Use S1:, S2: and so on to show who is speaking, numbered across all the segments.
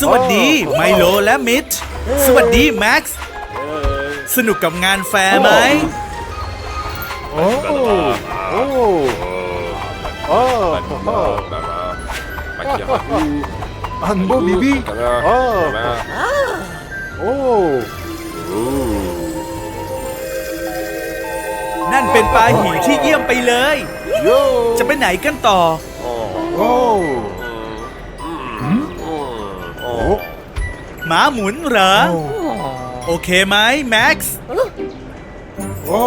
S1: สวัสดีไมโลและมิชสวัสดีแม็กซ์สนุกกับงานแฟร์ไหม
S2: โอ้โอ้โอ้อันโบบีบีโอ้โอ้
S1: นั่นเป็นปลาหิวที่เยี่ยมไปเลย
S2: โย
S1: จะไปไหนกันต่อ
S2: โอ้
S1: หมาหมุนเหรอ โอเคไหมแม็กซ์
S2: โอ้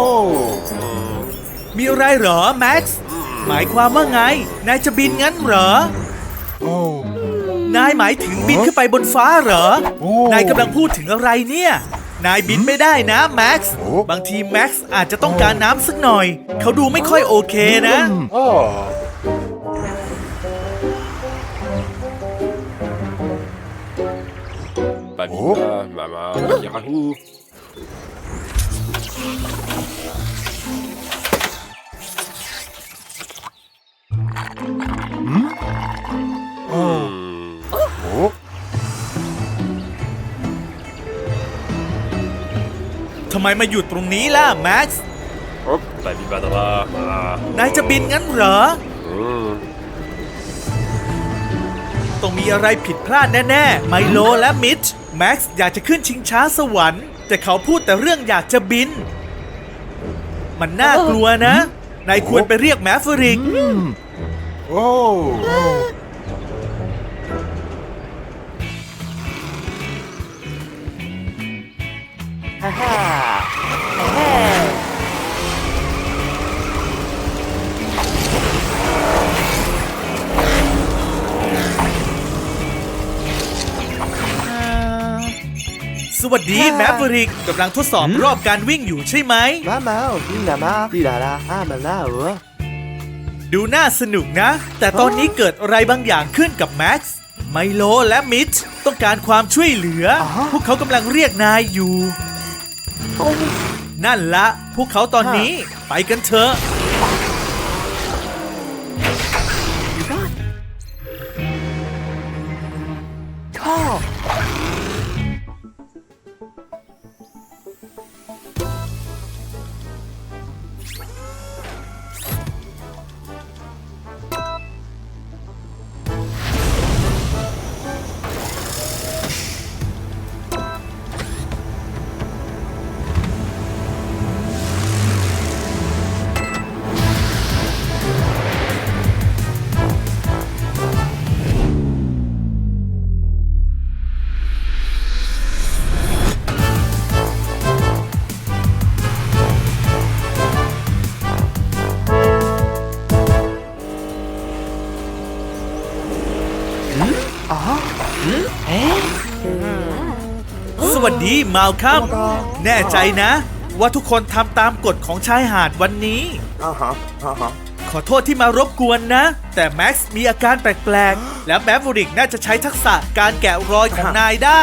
S1: มีอะไรเหรอแม็กซ์ หมายความว่าไง นายจะบินงั้นเหรอ
S2: โอ้
S1: นายหมายถึงบินขึ้นไปบนฟ้าเหรอ
S2: โอ้
S1: นายกำลังพูดถึงอะไรเนี่ย นายบินไม่ได้นะแม็กซ์
S2: โอ้
S1: บางทีแม็กซ์อาจจะต้องการน้ำสักหน่อย เขาดูไม่ค่อยโอเคนะ
S2: โอ้
S3: Babina, Mama, Yahoo.
S2: โอ้โอ้
S1: ทำไมมาหยุดตรงนี้ล่ะแม็กซ์
S3: Hop, Babibadra, ah,
S1: นายจะบินงั้นเหรอ
S3: hmm.
S1: ต้องมีอะไรผิดพลาดแน่ ๆ ไมโลและมิช แม็กซ์อยากจะขึ้นชิงช้าสวรรค์ แต่เขาพูดแต่เรื่องอยากจะบิน มันน่ากลัวนะ นายควรไปเรียกแมฟริก
S2: โอ้
S1: สวัสดีแมฟริกกำลังทดสอบรอบการวิ่งอยู่ใช่ไหม
S4: มามาดีนามาดีดา
S1: ดา
S4: ห้ามาลาเออ
S1: ดูน่าสนุกนะ แต่ตอนนี้เกิดอะไรบางอย่างขึ้นกับแม็กซ์ไมโลและมิชต้องการความช่วยเหลือ พวกเขากำลังเรียกนายอยู่ นั่นละ พวกเขาตอนนี้ไปกันเถอะ วัสดีมาวคัมแน่ใจนะ ว่าทุกคนทำตามกฎของชายหาดวันนี้
S2: อ่าฮะอ่าฮะ
S1: ขอโทษที่มารบกวนนะ แต่แม็กซ์มีอาการแปลกๆ และแมฟริกน่าจะใช้ทักษะการแกะรอยของนายได้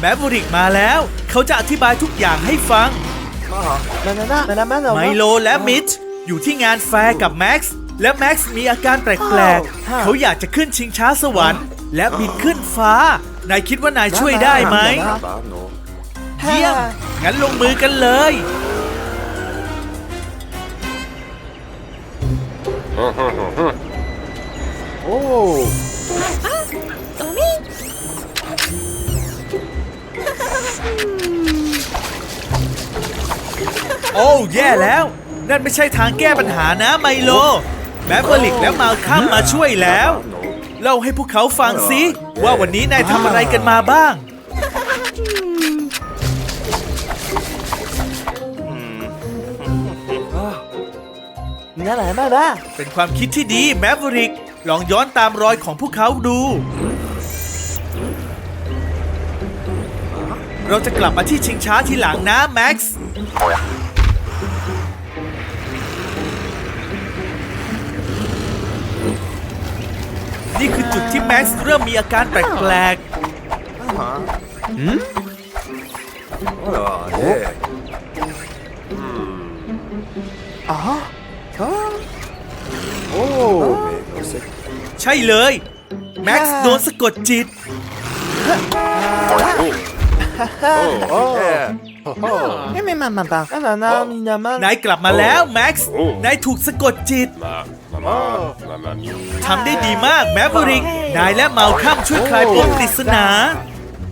S1: แมฟริกมาแล้ว เขาจะอธิบายทุกอย่างให้ฟังไมโลและมิชอยู่ที่งานแฟร์กับแม็กซ์และแม็กซ์มีอาการแปลกๆ เขาอยากจะขึ้นชิงช้าสวรรค์ และบินขึ้นฟ้านายคิดว่านายช่วยได้ไหม เยี่ยม งั้นลงมือกันเลย
S2: โอ้
S1: โอ้แย่แล้ว นั่นไม่ใช่ทางแก้ปัญหานะไมโล แมฟเฟอริกและมาลคัมมาช่วยแล้ว เล่าให้พวกเขาฟังสิว่าวันนี้นายทำอะไรกันมาบ้าง
S4: นี้แหละแม่นะ
S1: เป็นความคิดที่ดีแมฟริก ลองย้อนตามรอยของพวกเขาดู เราจะกลับมาที่ชิงช้าทีหลังนะแม็กซ์นี่คือจุดที่แม็กซ์เริ่มมีอาการแปลก
S3: ๆหื
S2: มอ๋
S1: อ ช่เลย แม็กซ์โดนสะกดจิต
S3: Oh. Oh.
S2: Yeah.
S4: Eh, mais maman, pas. Banana, minama.
S1: นายกลับมาแล้วแม็กซ์
S3: โอ้
S1: นายถูกสะกดจิต
S3: Ma, mama, mama, mi.
S1: ทำได้ดีมากแมฟริก นายและเมาคัมช่วยคลายปมปริศนา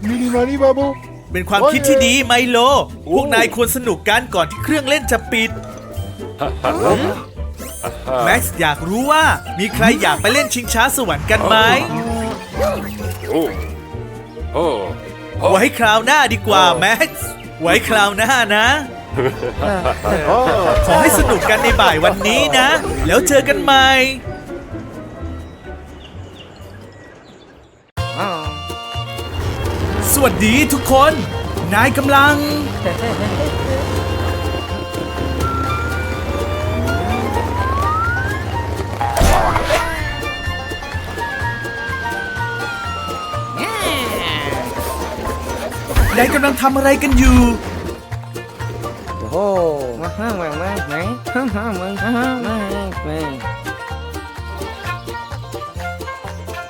S2: Mini mani babo.
S1: เป็นความคิดที่ดีไมโล พวกนายควรสนุกกันก่อนที่เครื่องเล่นจะปิด แม็กซ์อยากรู้ว่ามีใครอยากไปเล่นชิงช้าสวรรค์กันไหม
S3: Oh. Oh.
S1: ไว้คราวหน้าดีกว่าแม็กซ์ไว้คราวหน้านะขอให้สนุกกันในบ่ายวันนี้นะ แล้วเจอกันใหม่สวัสดีทุกคน นายกำลัง นายกำลังทำอะไรกันอยู่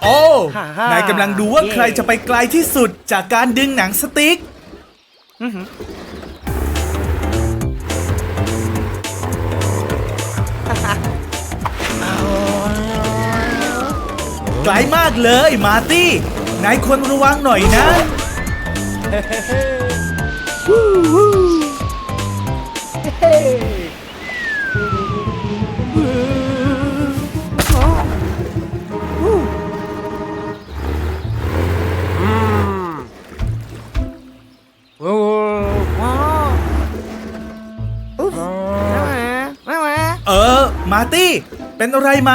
S1: โอ้
S4: ฮ่าฮ่านา
S1: ยกำลังดูว่าใครจะไปไกลที่สุดจากการดึงหนังสติ๊กไกลมากเลยมาร์ตี้ นายควรระวังหน่อยนะ เออ มาร์ตี้ เป็นอะไรไหม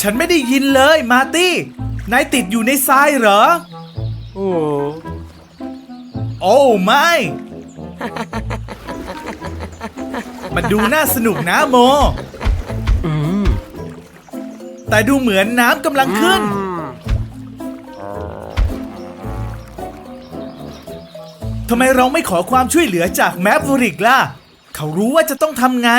S1: ฉันไม่ได้ยินเลย มาร์ตี้ นายติดอยู่ในทรายเหรอ
S4: Oh.
S1: โอ้ไม่ มันดูน่าสนุกนะโม แต่ดูเหมือนน้ำกำลังขึ้น ทำไมเราไม่ขอความช่วยเหลือจากแมฟริกล่ะ เขารู้ว่าจะต้องทำไง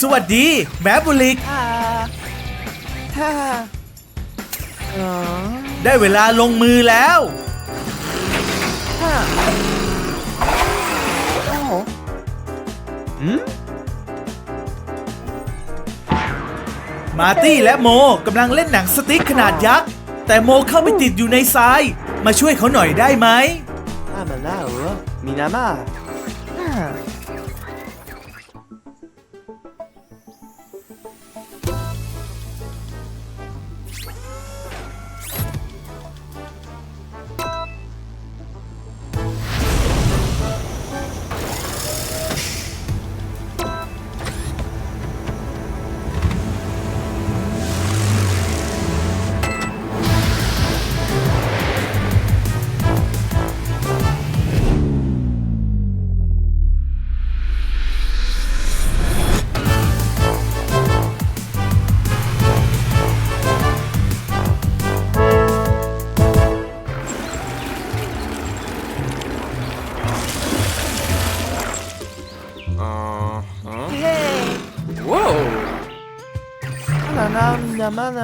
S1: สวัสดี แมฟริก
S4: Ah. Ah. Ah.
S1: ได้เวลาลงมือแล้ว
S4: Oh. Hmm?
S1: มาร์ตี้และโมกำลังเล่นหนังสติ๊กขนาดยักษ์ แต่โมเข้าไปติดอยู่ในทราย มาช่วยเขาหน่อยได้ไหม
S4: Ah, Manao. Minama. Ah. serve.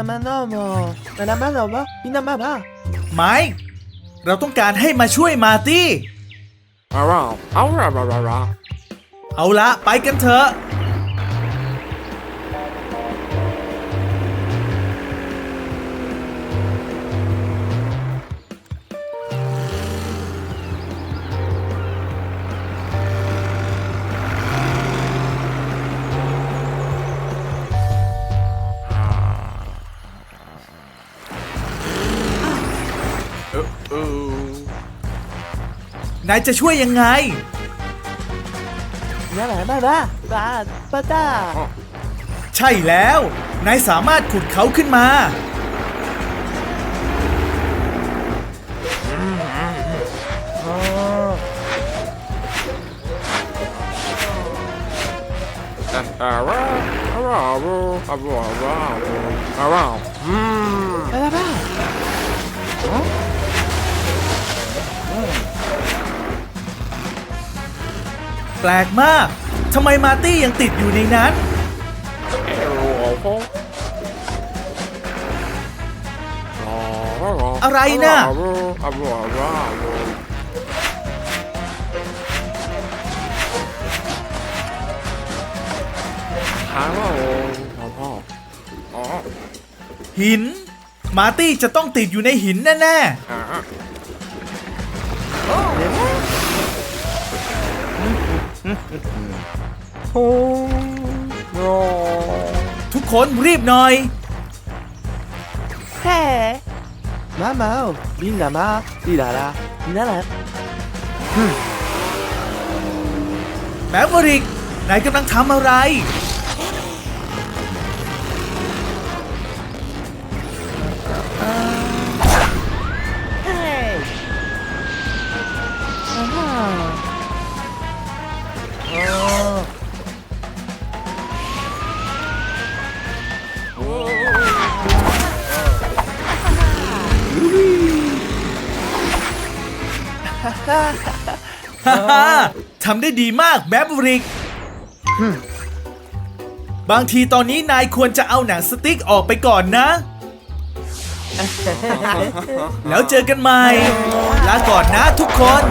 S4: Minama, namanamo. Manamanamo. Minamama.
S1: ไมค์เราต้องการให้มาช่วยมาร์ตี้
S2: Around. Around. Around. Around.
S1: เอาละไปกันเถอะ นายจะช่วยยังไง
S4: Minama, baba. Ba, bata.
S1: ใช่แล้ว นายสามารถขุดเขาขึ้นมา
S2: Around. Around. Around. Around.
S1: ลกมาก ทำไมมาร์ตี้ยังติดอยู่ในนั้น อะไรน่ะหิน มาร์ตี้จะต้องติดอยู่ในหินแน่ๆ ทุกคนรีบหน่อย
S4: Hey. Mama, minama, ilala, minala.
S1: แมวริกนายกำลังทำอะไร
S4: Hey. Ah. Oh.
S1: ทำได้ดีมากแมบริก บางทีตอนนี้นายควรจะเอาหนังสติ๊กออกไปก่อนนะ แล้วเจอกันใหม่ ลาก่อนนะทุกคน